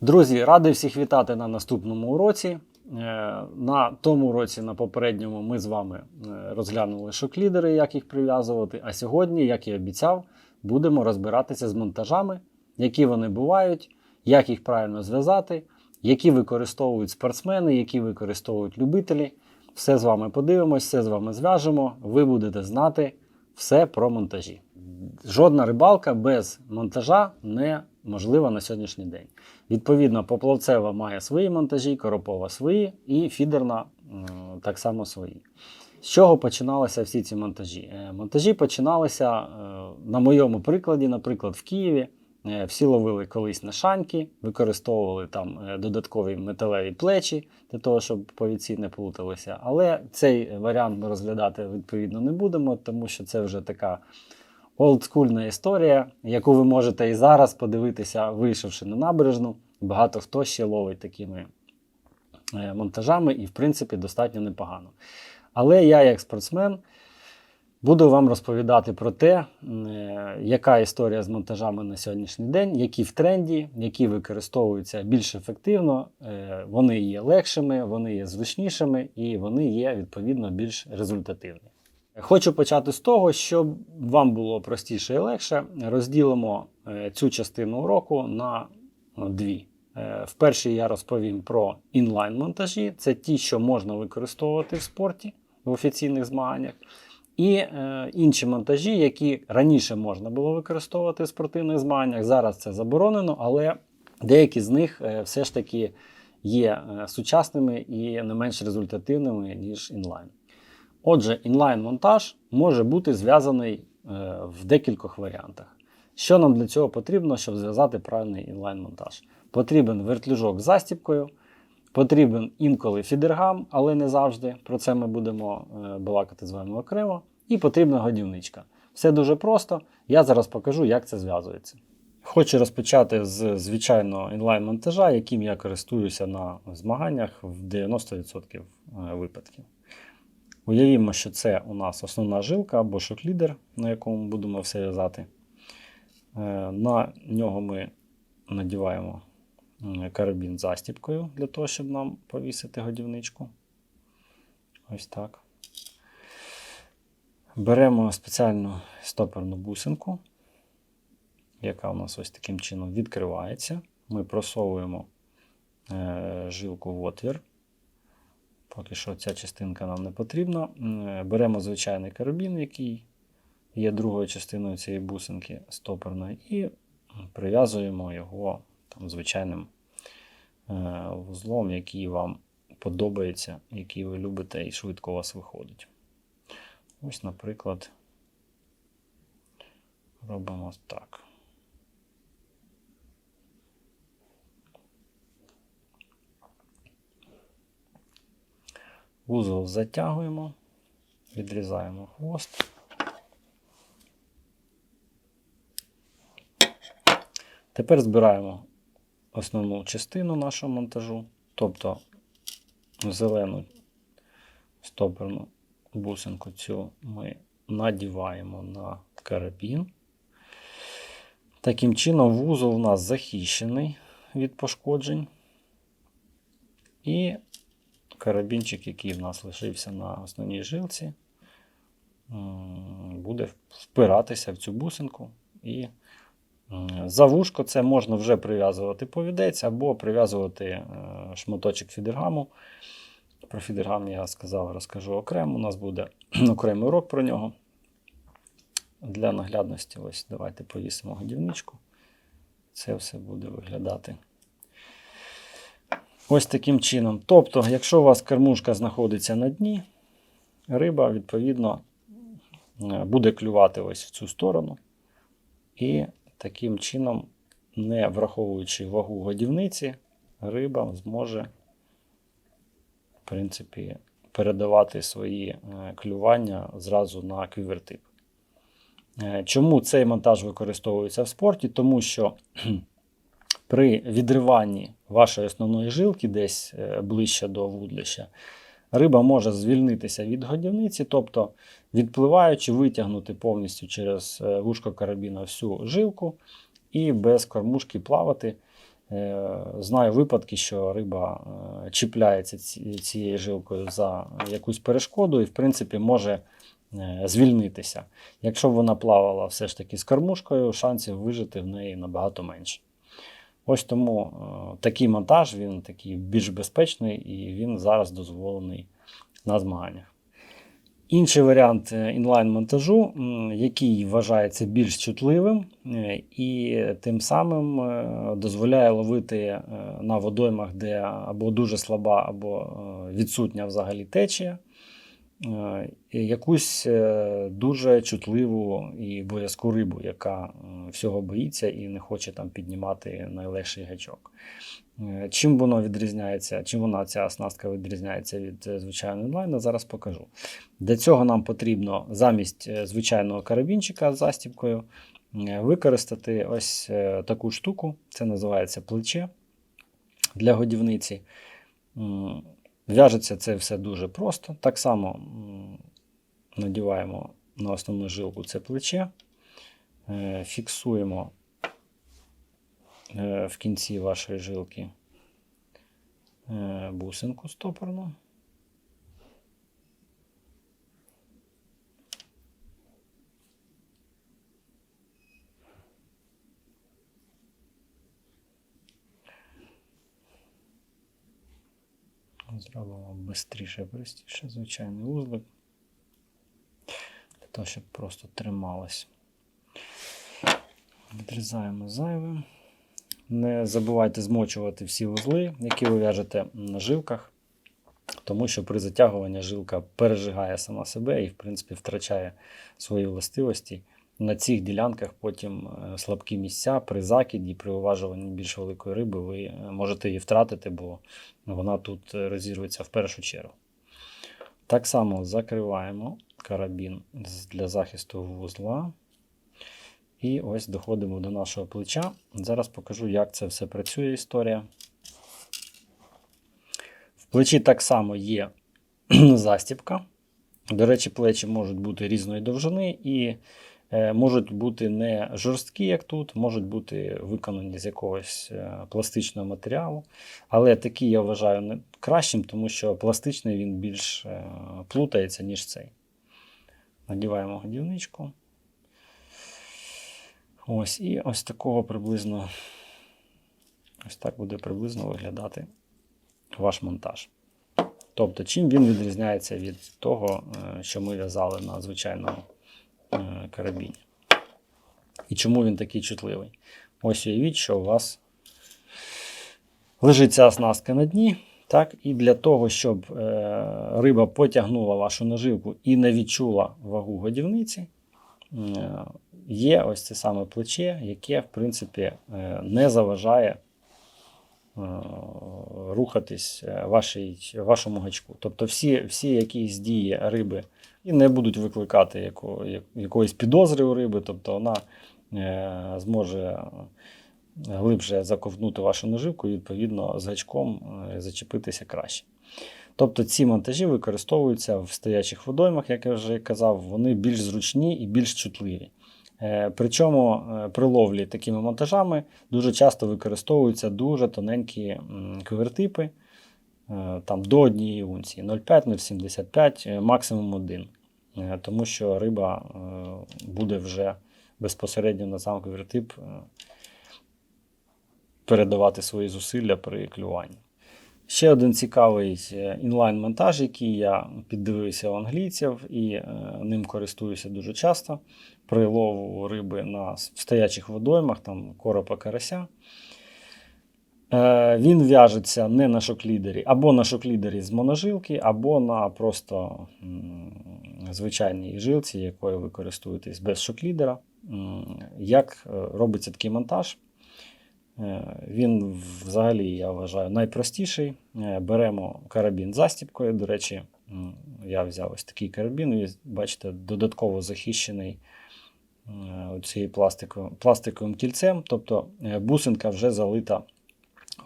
Друзі, радий всіх вітати на наступному уроці. Е, На тому уроці, на попередньому, ми з вами е, розглянули шок-лідери, як їх прив'язувати. А сьогодні, як і обіцяв, будемо розбиратися з монтажами, які вони бувають, як їх правильно зв'язати, які використовують спортсмени, які використовують любителі. Все з вами подивимось, все з вами зв'яжемо. Ви будете знати все про монтажі. Жодна рибалка без монтажа неможлива на сьогоднішній день. Відповідно, поплавцева має свої монтажі, коропова свої і фідерна так само свої. З чого починалися всі ці монтажі? Е, Монтажі починалися е, на моєму прикладі, наприклад, в Києві. Е, Всі ловили колись на шаньки, використовували там додаткові металеві плечі для того, щоб повідці не плуталися. Але цей варіант ми розглядати відповідно не будемо, тому що це вже така олдскульна історія, яку ви можете і зараз подивитися, вийшовши на набережну. Багато хто ще ловить такими е, монтажами, і, в принципі, достатньо непогано. Але я, як спортсмен, буду вам розповідати про те, е, яка історія з монтажами на сьогоднішній день, які в тренді, які використовуються більш ефективно, е, вони є легшими, вони є зручнішими і вони є відповідно більш результативні. Хочу почати з того, щоб вам було простіше і легше. Розділимо е, цю частину уроку на дві. Е, В першій я розповім про інлайн-монтажі. Це ті, що можна використовувати в спорті в офіційних змаганнях. І е, інші монтажі, які раніше можна було використовувати в спортивних змаганнях. Зараз це заборонено, але деякі з них все ж таки є сучасними і не менш результативними, ніж інлайн. Отже, інлайн-монтаж може бути зв'язаний е, в декількох варіантах. Що нам для цього потрібно, щоб зв'язати правильний інлайн-монтаж? Потрібен вертлюжок з застіпкою, потрібен інколи фідергам, але не завжди. Про це ми будемо е, балакати з вами окремо. І потрібна годівничка. Все дуже просто. Я зараз покажу, як це зв'язується. Хочу розпочати з звичайного інлайн-монтажа, яким я користуюся на змаганнях в 90% випадків. Уявімо, що це у нас основна жилка або шок-лідер, на якому будемо все в'язати. Е, На нього ми надіваємо карабін застіпкою для того, щоб нам повісити годівничку. Ось так. Беремо спеціальну стоперну бусинку, яка у нас ось таким чином відкривається. Ми просовуємо е, жилку в отвір. Поки що ця частинка нам не потрібна. Беремо звичайний карабін, який є другою частиною цієї бусинки стоперної, і прив'язуємо його там, звичайним е, вузлом, який вам подобається, який ви любите і швидко у вас виходить. Ось, наприклад, робимо так. Вузол затягуємо, відрізаємо хвост. Тепер збираємо основну частину нашого монтажу, тобто зелену стоперну бусинку цю ми надіваємо на карабін. Таким чином, вузол у нас захищений від пошкоджень. І карабінчик, який в нас лишився на основній жилці, буде впиратися в цю бусинку. І за вушко це можна вже прив'язувати повідець або прив'язувати е, шматочок фідергаму. Про фідергам я сказав, розкажу окремо. У нас буде окремий урок про нього. Для наглядності, ось давайте повісимо годівничку. Це все буде виглядати ось таким чином. Тобто, якщо у вас кормушка знаходиться на дні, риба, відповідно, е, буде клювати ось в цю сторону. І таким чином, не враховуючи вагу годівниці, риба зможе, в принципі, передавати свої е, клювання зразу на квівертип. Е, Чому цей монтаж використовується в спорті? Тому що при відриванні вашої основної жилки, десь е, ближче до вудлища, риба може звільнитися від годівниці, тобто відпливаючи, витягнути повністю через е, вушко карабіна всю жилку і без кормушки плавати. Е, Знаю випадки, що риба чіпляється цією жилкою за якусь перешкоду і, в принципі, може звільнитися. Якщо б вона плавала все ж таки з кормушкою, шансів вижити в неї набагато менше. Ось тому е, такий монтаж він такий більш безпечний і він зараз дозволений на змаганнях. Інший варіант е, інлайн-монтажу, який вважається більш чутливим е, і тим самим дозволяє ловити на водоймах, де або дуже слаба, або відсутня взагалі течія, якусь е, дуже чутливу і боязку рибу, яка е, всього боїться і не хоче там піднімати найлегший гачок. Е, Чим воно відрізняється, чим вона ця оснастка відрізняється від е, звичайного онлайна, зараз покажу. Для цього нам потрібно замість е, звичайного карабінчика з застібкою е, використати ось е, таку штуку. Це називається плече для годівниці. В'яжеться це все дуже просто. Так само надіваємо на основну жилку це плече, е, фіксуємо е, в кінці вашої жилки е, бусинку стопорну. Зробимо швидше, простіше, звичайний узлик. Для того, щоб просто трималось. Відрізаємо зайве. Не забувайте змочувати всі вузли, які ви в'яжете на жилках, тому що при затягуванні жилка пережигає сама себе і, в принципі, втрачає свої властивості. На цих ділянках потім е, слабкі місця при закиді, при уважуванні більш великої риби, ви е, можете її втратити, бо вона тут е, розірветься в першу чергу. Так само закриваємо карабін для захисту вузла. І ось доходимо до нашого плеча. Зараз покажу, як це все працює історія. В плечі так само є застібка. До речі, плечі можуть бути різної довжини і можуть бути не жорсткі, як тут, можуть бути виконані з якогось е, пластичного матеріалу. Але такий я вважаю кращим, тому що пластичний він більш е, плутається, ніж цей. Надіваємо годівничку. Ось, і ось такого приблизно. Ось так буде приблизно виглядати ваш монтаж. Тобто, чим він відрізняється від того, е, що ми в'язали на звичайному е, карабіні. І чому він такий чутливий? Ось уявіть, що у вас лежить ця оснастка на дні. Так, і для того, щоб е, риба потягнула вашу наживку і не відчула вагу годівниці, е, є ось це саме плече, яке, в принципі, е, не заважає е, рухатись е, вашій, вашому гачку. Тобто всі, всі якісь дії риби і не будуть викликати яко, якоїсь підозри у риби, тобто вона е, зможе глибше заковтнути вашу наживку і, відповідно, з гачком е, зачепитися краще. Тобто ці монтажі використовуються в стоячих водоймах, як я вже казав, вони більш зручні і більш чутливі. Е, Причому при ловлі такими монтажами дуже часто використовуються дуже тоненькі квертипи, там до однієї унції 0,5, 0,75, е, максимум 1. Е, Тому що риба е, буде вже безпосередньо на сам квертип е, передавати свої зусилля при клюванні. Ще один цікавий інлайн-монтаж, який я піддивився у англійців і ним користуюся дуже часто при лову риби на стоячих водоймах, там коропа карася. Е, Він в'яжеться не на шоклідері, або на шоклідері з моножилки, або на просто звичайній жилці, якою ви користуєтесь без шоклідера. Як е, робиться такий монтаж? Е, Він взагалі, я вважаю, найпростіший. Беремо карабін застіпкою. До речі, я взяв ось такий карабін, і бачите, додатково захищений цією пластиковим, кільцем. Тобто бусинка вже залита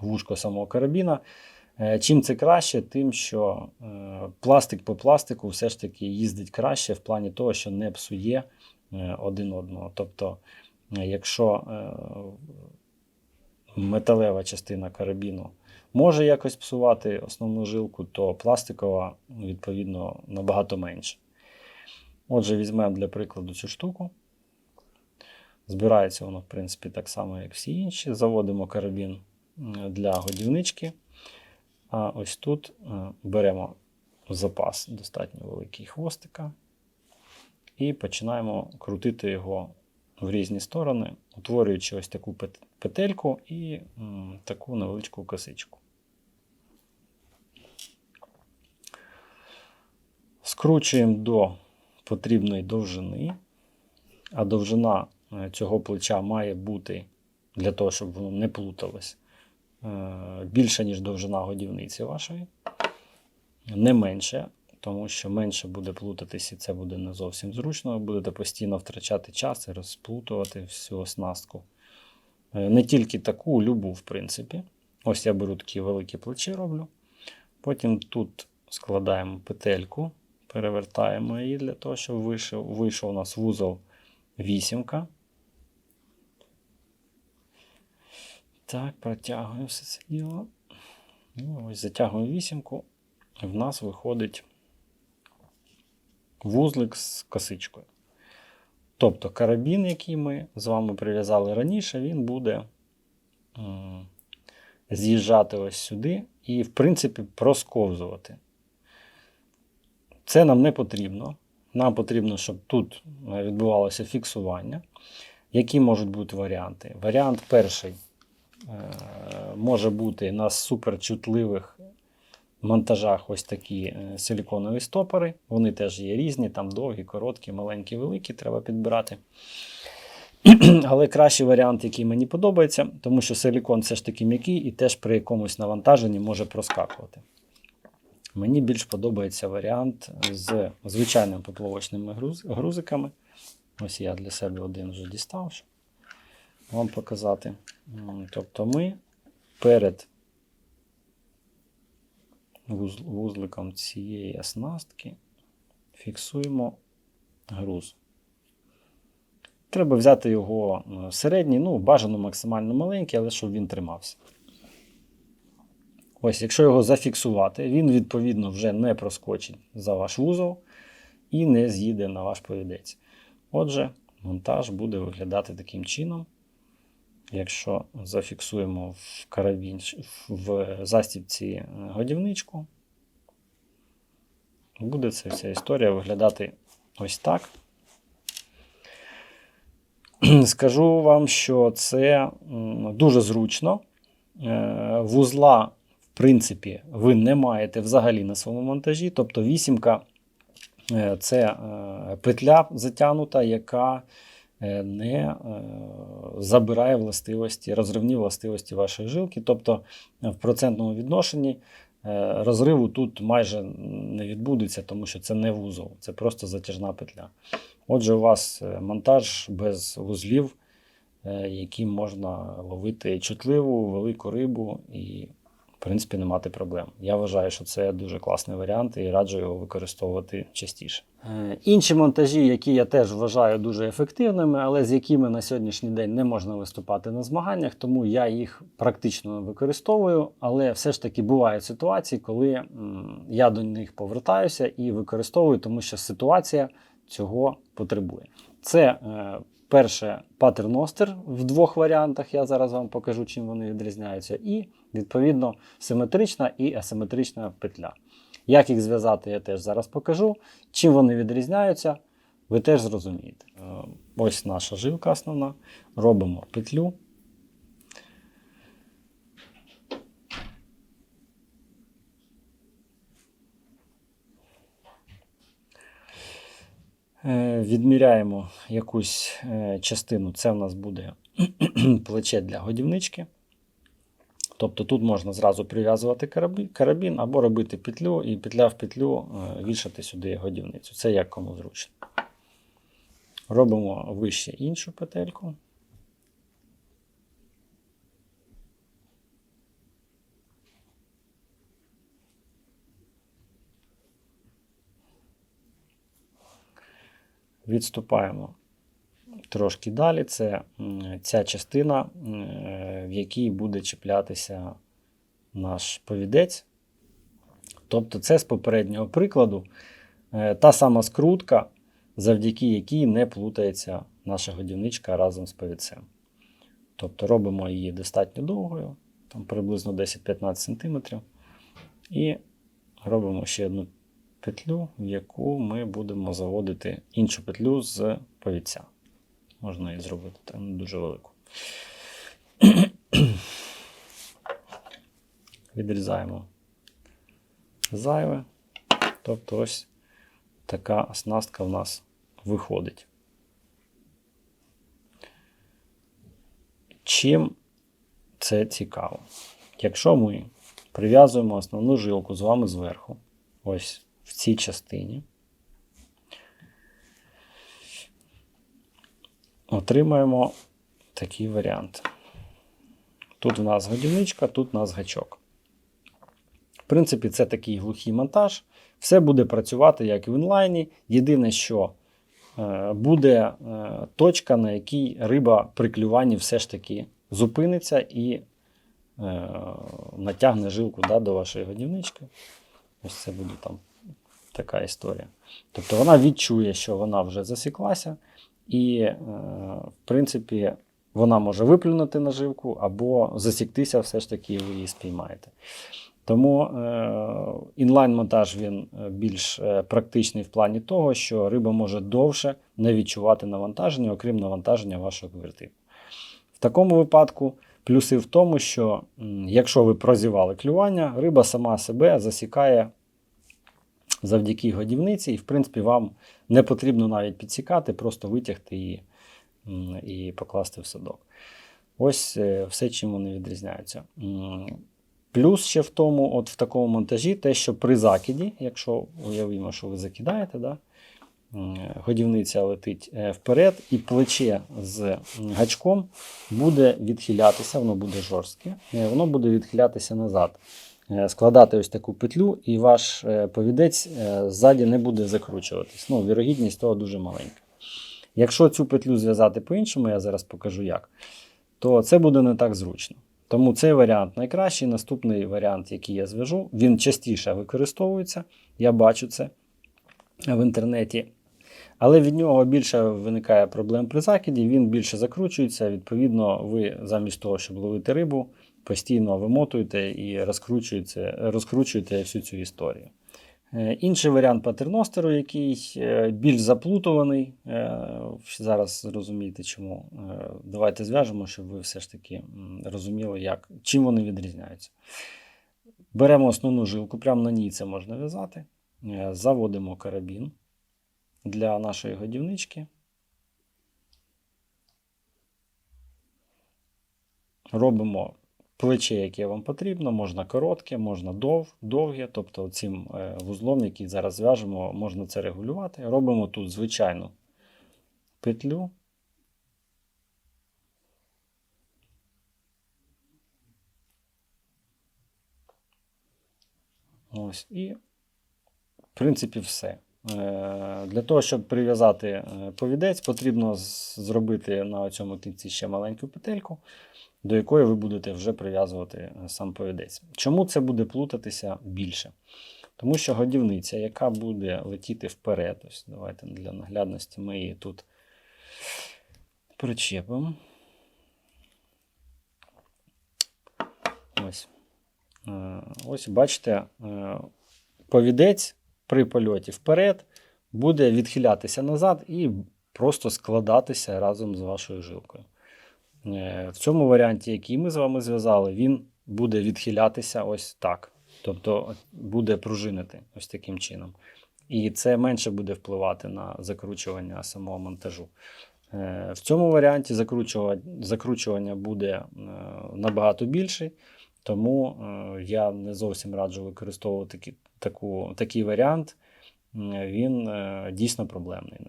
вушко самого карабіна. Е, Чим це краще, тим, що е, пластик по пластику все ж таки їздить краще в плані того, що не псує е, один одного. Тобто, якщо металева частина карабіну може якось псувати основну жилку, то пластикова, відповідно, набагато менше. Отже, візьмемо для прикладу цю штуку. Збирається воно, в принципі, так само, як всі інші. Заводимо карабін для годівнички. А ось тут е, беремо запас достатньо великий хвостика і починаємо крутити його в різні сторони, утворюючи ось таку петельку і таку невеличку косичку. Скручуємо до потрібної довжини, а довжина е, цього плеча має бути для того, щоб воно не плуталось, е, більша, ніж довжина годівниці вашої. Не менше, тому що менше буде плутатись і це буде не зовсім зручно. Ви будете постійно втрачати час і розплутувати всю оснастку. Е, Не тільки таку, любу, в принципі. Ось я беру такі великі плечі роблю. Потім тут складаємо петельку, перевертаємо її для того, щоб вийшов, вийшов у нас вузол вісімка. Так, протягуємо все це діло. Ну, ось затягуємо вісімку. і В нас виходить вузлик з косичкою. Тобто карабін, який ми з вами прив'язали раніше, він буде з'їжджати ось сюди і, в принципі, просковзувати. Це нам не потрібно. Нам потрібно, щоб тут відбувалося фіксування. Які можуть бути варіанти? Варіант перший може бути на суперчутливих монтажах ось такі е, силіконові стопори. Вони теж є різні, там довгі, короткі, маленькі, великі, треба підбирати. Але кращий варіант, який мені подобається, тому що силікон все ж таки м'який і теж при якомусь навантаженні може проскакувати. Мені більш подобається варіант з звичайними поплавочними груз- грузиками. Ось я для себе один вже дістав, вам показати. Тобто ми перед вузликом цієї оснастки фіксуємо груз. Треба взяти його середній, ну, бажано максимально маленький, але щоб він тримався. Ось, якщо його зафіксувати, він відповідно вже не проскочить за ваш вузол і не з'їде на ваш повідець. Отже, монтаж буде виглядати таким чином. Якщо зафіксуємо в карабін в застібці годівничку, буде ця вся історія виглядати ось так. Скажу вам, що це дуже зручно. Е, Вузла, в принципі, ви не маєте взагалі на своєму монтажі. Тобто вісімка е, це е, петля затягнута, яка не е, забирає властивості, розривні властивості вашої жилки. Тобто е, в процентному відношенні е, розриву тут майже не відбудеться, тому що це не вузол, це просто затяжна петля. Отже, у вас е, монтаж без вузлів, е, яким можна ловити чутливу, велику рибу і, принципі, не мати проблем. Я вважаю, що це дуже класний варіант і раджу його використовувати частіше. Е, Інші монтажі, які я теж вважаю дуже ефективними, але з якими на сьогоднішній день не можна виступати на змаганнях, тому я їх практично не використовую. Але все ж таки бувають ситуації, коли я до них повертаюся і використовую, тому що ситуація цього потребує. Це е, перше патерностер в двох варіантах. Я зараз вам покажу, чим вони відрізняються, і відповідно симетрична і асиметрична петля. Як їх зв'язати, я теж зараз покажу. Чим вони відрізняються, ви теж зрозумієте. Е, Ось наша жилка основна. Робимо петлю. Е, Відміряємо якусь е, частину. Це в нас буде плече для годівнички. Тобто тут можна зразу прив'язувати карабін або робити петлю і петля в петлю е, вішати сюди годівницю. Це як кому зручно. Робимо вище іншу петельку. Відступаємо трошки далі, це ця частина, в якій буде чіплятися наш повідець. Тобто, це з попереднього прикладу е, та сама скрутка, завдяки якій не плутається наша годівничка разом з повідцем. Тобто робимо її достатньо довгою, там приблизно 10-15 см. І робимо ще одну петлю, в яку ми будемо заводити іншу петлю з повідця. Можна її зробити не дуже велику. Відрізаємо зайве. Тобто ось така оснастка в нас виходить. Чим це цікаво? Якщо ми прив'язуємо основну жилку з вами зверху, ось в цій частині, отримаємо такий варіант. Тут у нас годівничка, тут у нас гачок. В принципі, це такий глухий монтаж. Все буде працювати як в інлайні. Єдине, що е, буде е, точка, на якій риба при клюванні все ж таки зупиниться і е, натягне жилку да, до вашої годівнички. Ось це буде там така історія. Тобто вона відчує, що вона вже засіклася, і, е, в принципі, вона може виплюнути наживку або засіктися, все ж таки ви її спіймаєте. Тому е, інлайн-монтаж він е, більш практичний в плані того, що риба може довше не відчувати навантаження, окрім навантаження вашого квертипу. В такому випадку плюси в тому, що якщо ви прозівали клювання, риба сама себе засікає завдяки годівниці, і, в принципі, вам не потрібно навіть підсікати, просто витягти її і покласти в садок. Ось е, все, чим вони відрізняються. Плюс ще в тому, от в такому монтажі, те, що при закиді, якщо уявімо, що ви закидаєте, да, годівниця летить е, вперед, і плече з гачком буде відхилятися, воно буде жорстке, е, воно буде відхилятися назад. Е, Складати ось таку петлю, і ваш е, повідець е, ззаді не буде закручуватись. Ну, вірогідність того дуже маленька. Якщо цю петлю зв'язати по-іншому, я зараз покажу як, то це буде не так зручно. Тому цей варіант найкращий. Наступний варіант, який я зв'яжу, він частіше використовується. Я бачу це в інтернеті. Але від нього більше виникає проблем при закиді, він більше закручується. Відповідно, ви замість того, щоб ловити рибу, постійно вимотуєте і розкручуєте, розкручуєте всю цю історію. Е, Інший варіант патерностеру, який е, більш заплутуваний. Е, Зараз зрозумієте чому. Давайте зв'яжемо, щоб ви все ж таки розуміли, як, чим вони відрізняються. Беремо основну жилку, прямо на ній це можна в'язати. Заводимо карабін для нашої годівнички. Робимо плече, яке вам потрібно, можна коротке, можна дов, довге. Тобто цим е, вузлом, який зараз зв'яжемо, можна це регулювати. Робимо тут звичайну петлю. Ось і, в принципі, все. Е, Для того, щоб прив'язати е, повідець, потрібно зробити на цьому кінці ще маленьку петельку, до якої ви будете вже прив'язувати е, сам повідець. Чому це буде плутатися більше? Тому що годівниця, яка буде летіти вперед, ось давайте для наглядності ми її тут причепимо. Ось. Ось бачите, повідець при польоті вперед буде відхилятися назад і просто складатися разом з вашою жилкою. Е, В цьому варіанті, який ми з вами зв'язали, він буде відхилятися ось так. Тобто буде пружинити ось таким чином. І це менше буде впливати на закручування самого монтажу. Е, В цьому варіанті закручування, буде е, набагато більший, тому я не зовсім раджу використовувати таку, такий варіант. Він е, дійсно проблемний.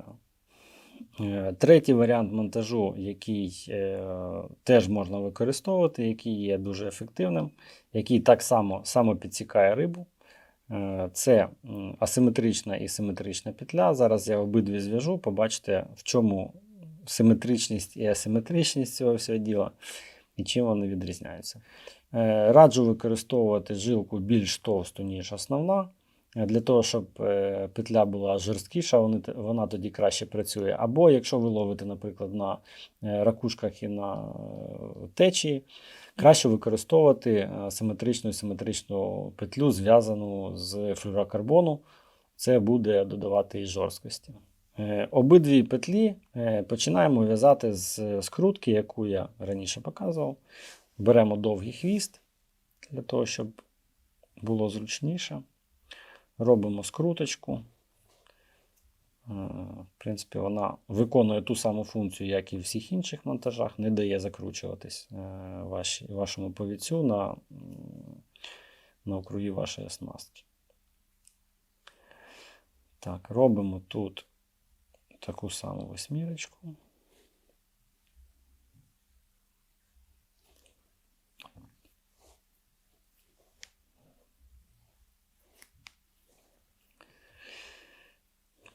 Е, Третій варіант монтажу, який е, теж можна використовувати, який є дуже ефективним, який так само самопідсікає рибу. Е, Це асиметрична і симетрична петля. Зараз я обидві зв'яжу, побачите, в чому симетричність і асиметричність цього всього діла, і чим вони відрізняються. Е, Раджу використовувати жилку більш товсту, ніж основна. Е, Для того, щоб е, петля була жорсткіша, вона тоді краще працює. Або якщо ви ловите, наприклад, на ракушках і на течії, краще використовувати симетричну і симетричну петлю, зв'язану з флюрокарбону. Це буде додавати і жорсткості. Обидві петлі починаємо в'язати з скрутки, яку я раніше показував. Беремо довгий хвіст для того, щоб було зручніше. Робимо скруточку. Е, В принципі, вона виконує ту саму функцію, як і в всіх інших монтажах, не дає закручуватись е, вашому повіцю на, на округі вашої оснастки. Так, робимо тут таку саму восьмірочку.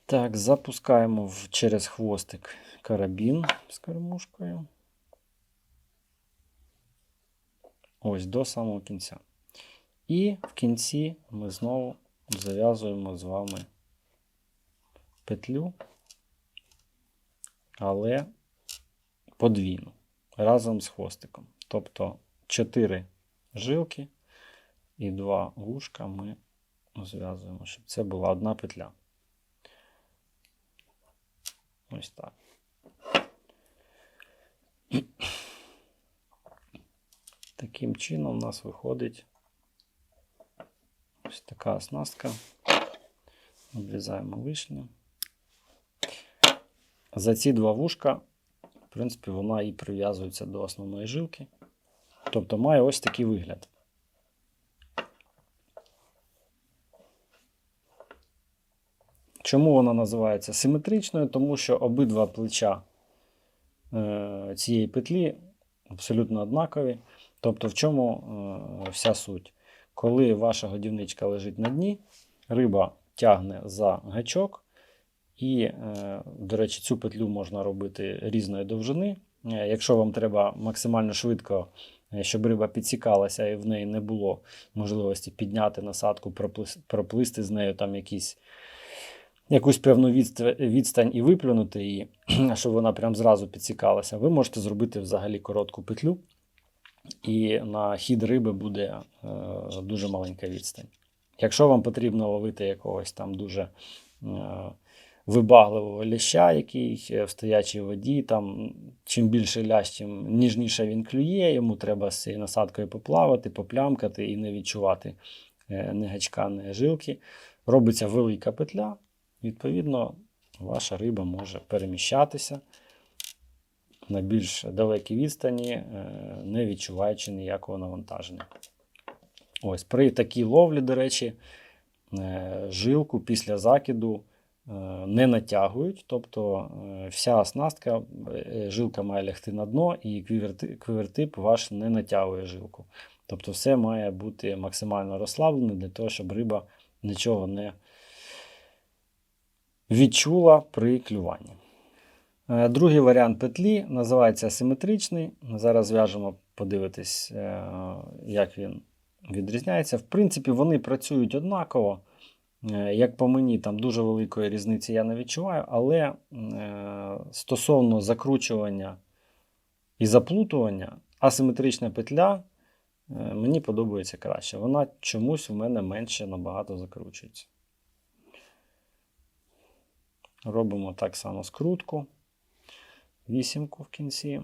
Так, запускаємо в, через хвостик карабін з кормушкою. Ось до самого кінця. І в кінці ми знову зав'язуємо з вами петлю, але подвійну разом з хвостиком. Тобто 4 жилки і 2 вушка ми зв'язуємо, щоб це була одна петля. Ось так. Таким чином у нас виходить ось така оснастка. Обрізаємо лишнє. За ці два вушка, в принципі, вона і прив'язується до основної жилки. Тобто має ось такий вигляд. Чому вона називається симетричною? Тому що обидва плеча е, цієї петлі абсолютно однакові. Тобто, в чому е, вся суть? Коли ваша годівничка лежить на дні, риба тягне за гачок, і, е, до речі, цю петлю можна робити різної довжини. Якщо вам треба максимально швидко, щоб риба підсікалася і в неї не було можливості підняти насадку, проплисти з нею там якісь якусь певну відстань і виплюнути її, щоб вона прям зразу підсікалася, ви можете зробити взагалі коротку петлю, і на хід риби буде е, дуже маленька відстань. Якщо вам потрібно ловити якогось там дуже е, вибагливого ляща, який е, в стоячій воді, там чим більше лящ, тим ніжніше він клює, йому треба з цією насадкою поплавати, поплямкати і не відчувати е, ні гачка, ні жилки. Робиться велика петля, Відповідно, ваша риба може переміщатися на більш далекій відстані, е, не відчуваючи ніякого навантаження. Ось при такій ловлі, до речі, е, жилку після закиду е, не натягують, тобто вся оснастка, жилка має лягти на дно, і квівертип ваш не натягує жилку. Тобто все має бути максимально розслаблене для того, щоб риба нічого не відчула при клюванні. Е, Другий варіант петлі називається асиметричний. Зараз зв'яжемо, подивитись, е, як він відрізняється. В принципі, вони працюють однаково. Е, Як по мені, там дуже великої різниці я не відчуваю, але стосовно закручування і заплутування, асиметрична петля мені подобається краще. Вона чомусь у мене менше набагато закручується. Робимо так само скрутку, вісімку в кінці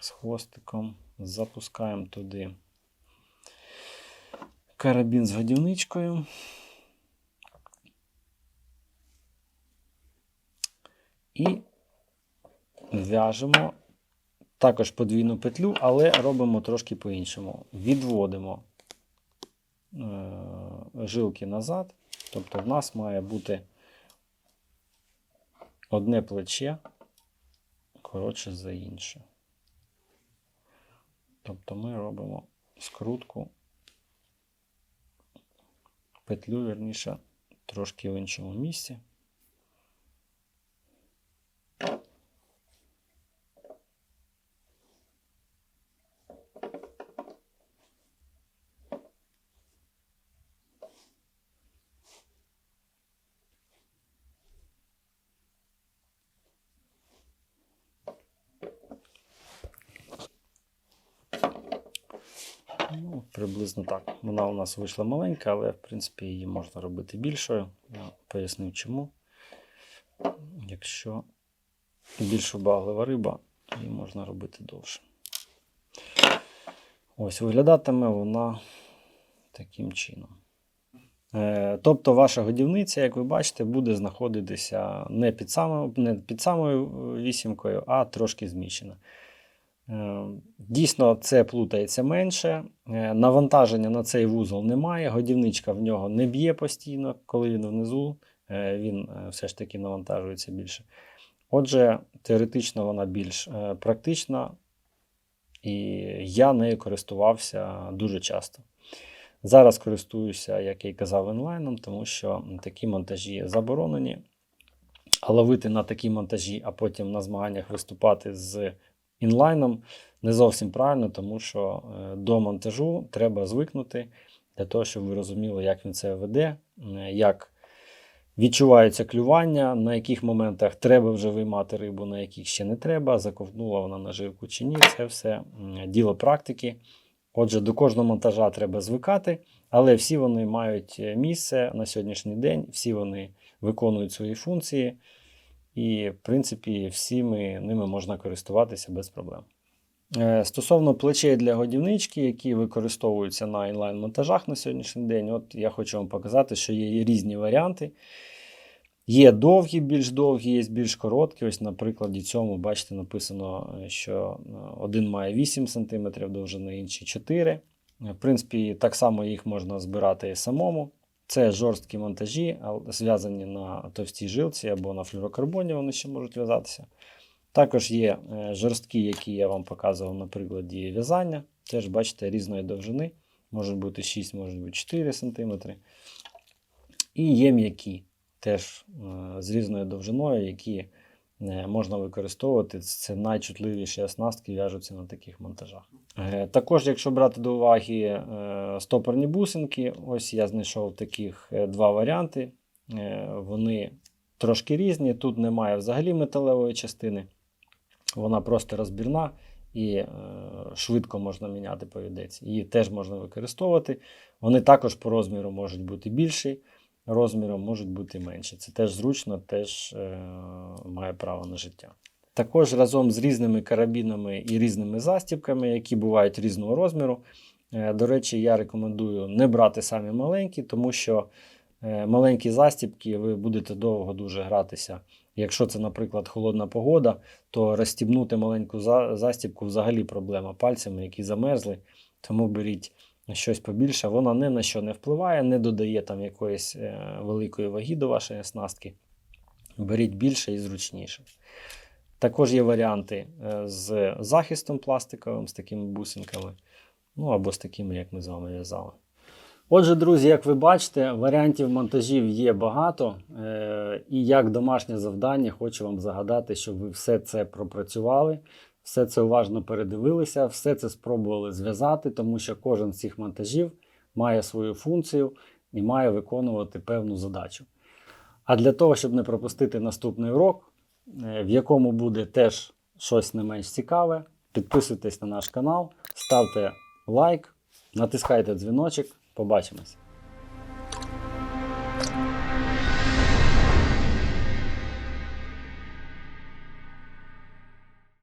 з хвостиком, запускаємо туди карабін з годівничкою. І в'яжемо також подвійну петлю, але робимо трошки по-іншому. Відводимо е, жилки назад, тобто в нас має бути одне плече коротше за інше. Тобто ми робимо скрутку, петлю, верніше, трошки в іншому місці. Ну, приблизно так. Вона у нас вийшла маленька, але в принципі її можна робити більшою. Я пояснив чому. Якщо більш вибаглива риба, її можна робити довше. Ось виглядатиме вона таким чином. Е, Тобто ваша годівниця, як ви бачите, буде знаходитися не під самою, не під самою е, вісімкою, а трошки зміщена. Е, Дійсно, це плутається менше. Е, Навантаження на цей вузол немає. Годівничка в нього не б'є постійно, коли він внизу, е, він все ж таки навантажується більше. Отже, теоретично вона більш практична, і я нею користувався дуже часто. Зараз користуюся, як я й казав, інлайном, тому що такі монтажі заборонені. А ловити на такі монтажі, а потім на змаганнях виступати з інлайном не зовсім правильно, тому що е, до монтажу треба звикнути для того, щоб ви розуміли, як він це веде, як відчувається клювання, на яких моментах треба вже виймати рибу, на яких ще не треба, заковтнула вона наживку чи ні. Це все діло практики. Отже, до кожного монтажа треба звикати, але всі вони мають е, місце на сьогоднішній день, всі вони виконують свої функції, і, в принципі, всіми ними можна користуватися без проблем. Е, Стосовно плечей для годівнички, які використовуються на інлайн-монтажах на сьогоднішній день, от я хочу вам показати, що є різні варіанти. Є довгі, більш довгі, є більш короткі. Ось на прикладі цьому, бачите, написано, е, що е, один має 8 см довжини, інший 4 Е, В принципі, так само їх можна збирати і самому. Це жорсткі монтажі, зв'язані на товстій жилці або на флюрокарбоні, вони ще можуть в'язатися. Також є е, жорсткі, які я вам показував на прикладі в'язання. Теж бачите різної довжини. Можуть бути 6, може бути 4 см. І є м'які, теж е, з різною довжиною, які можна використовувати. Це найчутливіші оснастки в'яжуться на таких монтажах. Е, Також, якщо брати до уваги е, стопорні бусинки, ось я знайшов таких е, два варіанти. Е, Вони трошки різні. Тут немає взагалі металевої частини, вона просто розбірна і е, швидко можна міняти повідець. Її теж можна використовувати. Вони також по розміру можуть бути більші, розміром можуть бути менші. Це теж зручно, теж е, має право на життя. Також разом з різними карабінами і різними застібками, які бувають різного розміру. Е, До речі, я рекомендую не брати самі маленькі, тому що е, маленькі застібки ви будете довго дуже гратися. Якщо це, наприклад, холодна погода, то розстібнути маленьку за- застібку взагалі проблема пальцями, які замерзли. Тому беріть щось побільше. Вона ні на що не впливає, не додає там якоїсь е, великої ваги до вашої оснастки. Беріть більше і зручніше. Також є варіанти е, з захистом пластиковим, з такими бусинками, ну або з такими, як ми з вами в'язали. Отже, друзі, як ви бачите, варіантів монтажів є багато. Е, і як домашнє завдання хочу вам загадати, щоб ви все це пропрацювали, все це уважно передивилися, все це спробували зв'язати, тому що кожен з цих монтажів має свою функцію і має виконувати певну задачу. А для того, щоб не пропустити наступний урок, е, в якому буде теж щось не менш цікаве, підписуйтесь на наш канал, ставте лайк, натискайте дзвіночок. Побачимось!